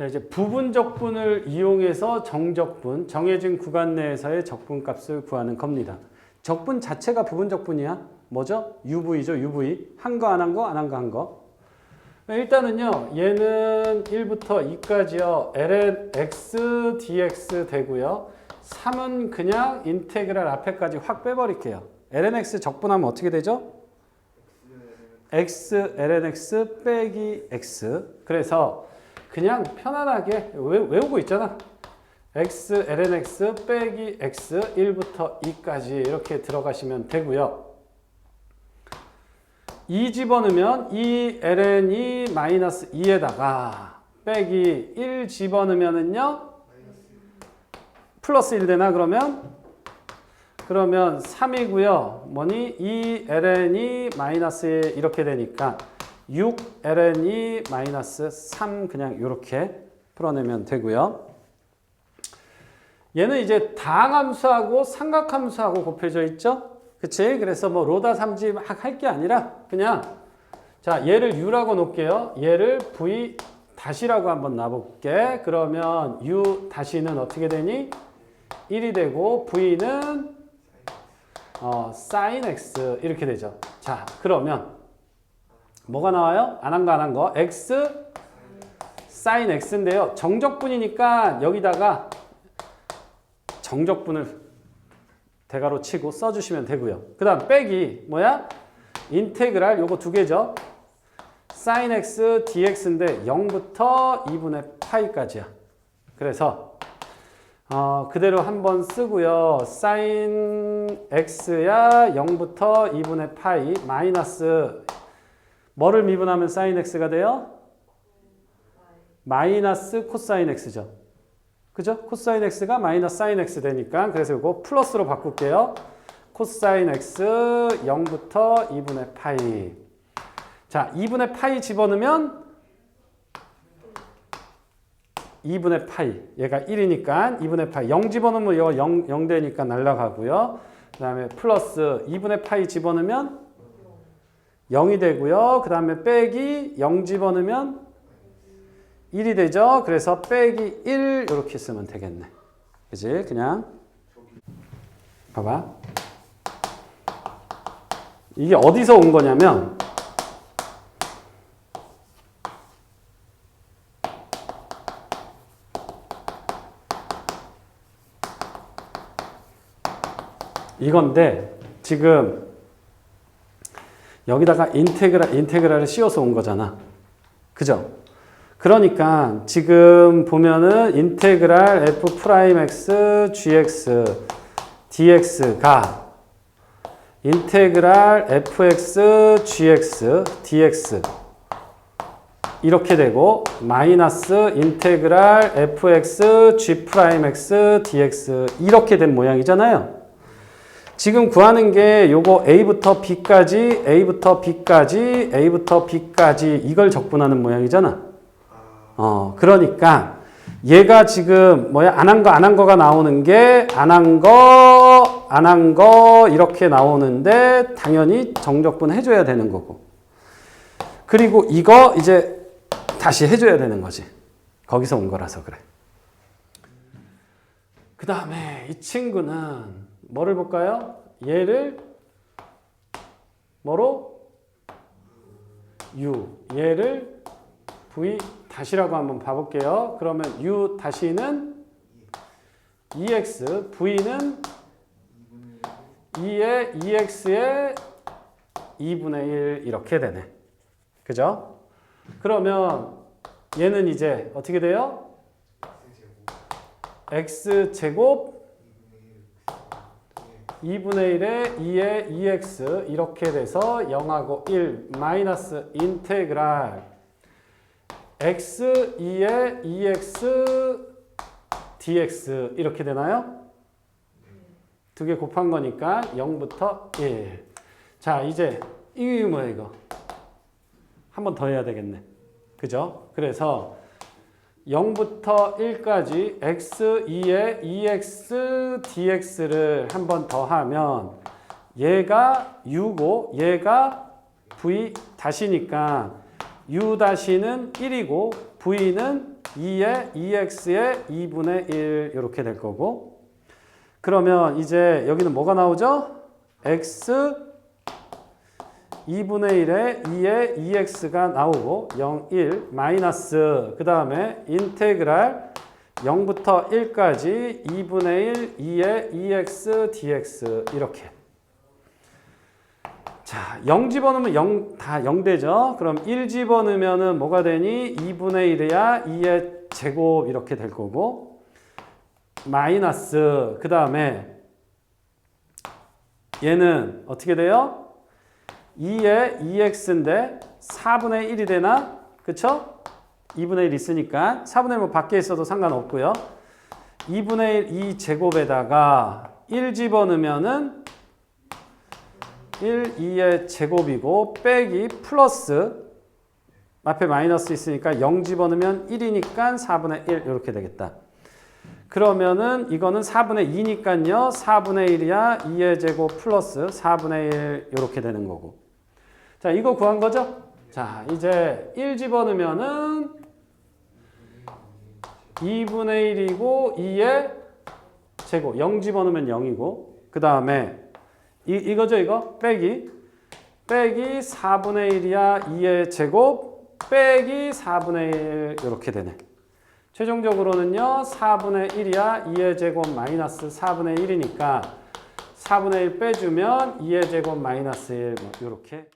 자, 이제 부분 적분을 이용해서 정적분, 정해진 구간 내에서의 적분 값을 구하는 겁니다. 적분 자체가 부분 적분이야. 뭐죠? UV죠, UV. 한 거, 안 한 거, 안 한 거, 한 거. 일단은요, 얘는 1부터 2까지요. ln x dx 되고요. 3은 그냥 인테그랄 앞에까지 확 빼버릴게요. ln x 적분하면 어떻게 되죠? x ln x 빼기 x. 그래서 그냥 편안하게 외, 외우고 있잖아. x ln x 빼기 x 1부터 2까지 이렇게 들어가시면 되고요. 2 집어넣으면 2 ln이 마이너스 2에다가 빼기 1 집어넣으면은요 플러스 1 되나 그러면 그러면 3이고요 뭐니 2 ln이 마이너스 1 이렇게 되니까 6 ln이 마이너스 3 그냥 이렇게 풀어내면 되고요 얘는 이제 다항함수하고 삼각함수하고 곱해져 있죠 그치? 그래서 뭐 로다 삼지 막 할 게 아니라 그냥 자 얘를 u라고 놓을게요. 얘를 v 다시라고 한번 놔볼게. 그러면 u 다시는 어떻게 되니? 1이 되고 v는 어, sin x 이렇게 되죠. 자 그러면 뭐가 나와요? 안 한 거 안 한 거 x sin x인데요. 정적분이니까 여기다가 정적분을 대가로 치고 써주시면 되고요. 그 다음 빼기 뭐야? 인테그랄 요거 두 개죠. sin x dx인데 0부터 2분의 파이까지야. 그래서 어, 그대로 한번 쓰고요. sin x야 0부터 2분의 파이 마이너스 뭐를 미분하면 sin x가 돼요? 마이너스 코사인 x죠. 그죠? 코사인 x가 마이너스 사인 x 되니까 그래서 이거 플러스로 바꿀게요. 코사인 x 0부터 2분의 파이. 자, 2분의 파이 집어넣으면 2분의 파이. 얘가 1이니까 2분의 파이. 0 집어넣으면 이거 0, 0 되니까 날라가고요. 그 다음에 플러스 2분의 파이 집어넣으면 0이 되고요. 그 다음에 빼기 0 집어넣으면 1이 되죠. 그래서 빼기 1 이렇게 쓰면 되겠네. 그지? 그냥 봐봐. 이게 어디서 온 거냐면 이건데 지금 여기다가 인테그랄 인테그랄을 씌워서 온 거잖아. 그죠? 그러니까 지금 보면은 인테그랄 f 프라임 x gx dx가 인테그랄 fx gx dx 이렇게 되고 마이너스 인테그랄 fx g 프라임 x dx 이렇게 된 모양이잖아요. 지금 구하는 게 요거 a부터 b까지 a부터 b까지 a부터 b까지 이걸 적분하는 모양이잖아. 어, 그러니까 얘가 지금 뭐야? 안 한 거 안 한 거가 나오는 게 안 한 거 안 한 거 이렇게 나오는데 당연히 정적분 해줘야 되는 거고. 그리고 이거 이제 다시 해줘야 되는 거지. 거기서 온 거라서 그래. 그 다음에 이 친구는 뭐를 볼까요? 얘를 뭐로? u 얘를 v 다시라고 한번 봐볼게요. 그러면 u 다시는 2x, v는 2의 2x의 2분의 1 이렇게 되네. 그죠? 그러면 얘는 이제 어떻게 돼요? x제곱 2분의 1에 2의 2x 이렇게 돼서 0하고 1 마이너스 인테그랄 x 2에 2x dx 이렇게 되나요? 두 개 곱한 거니까 0부터 1. 자, 이제 이게 뭐야 이거? 한 번 더 해야 되겠네. 그죠? 그래서 0부터 1까지 x 2에 2x dx를 한 번 더 하면 얘가 u고 얘가 v 다시니까 u 다시는 1이고 V는 2의 2x의 2분의 1 이렇게 될 거고 그러면 이제 여기는 뭐가 나오죠? x 2분의 1에 2의 2x가 나오고 0, 1 마이너스 그 다음에 인테그랄 0부터 1까지 2분의 1 2의 2x dx 이렇게 자, 0 집어넣으면 0, 다 0 되죠? 그럼 1 집어넣으면은 뭐가 되니? 2분의 1이야 2의 제곱 이렇게 될 거고 마이너스 그 다음에 얘는 어떻게 돼요? 2의 2x인데 4분의 1이 되나? 그쵸? 2분의 1 있으니까 4분의 1 뭐 밖에 있어도 상관없고요. 2분의 1 2제곱에다가 1 집어넣으면은 1, 2의 제곱이고 빼기 플러스 앞에 마이너스 있으니까 0 집어넣으면 1이니까 4분의 1 이렇게 되겠다. 그러면은 이거는 4분의 2니까요. 4분의 1이야 2의 제곱 플러스 4분의 1 이렇게 되는 거고. 자, 이거 구한 거죠? 자, 이제 1 집어넣으면은 2분의 1이고 2의 제곱 0 집어넣으면 0이고 그 다음에 이, 이거죠 이거 빼기 빼기 4분의 1이야 2의 제곱 빼기 4분의 1 이렇게 되네 최종적으로는요 4분의 1이야 2의 제곱 마이너스 4분의 1이니까 4분의 1 빼주면 2의 제곱 마이너스 1 뭐 이렇게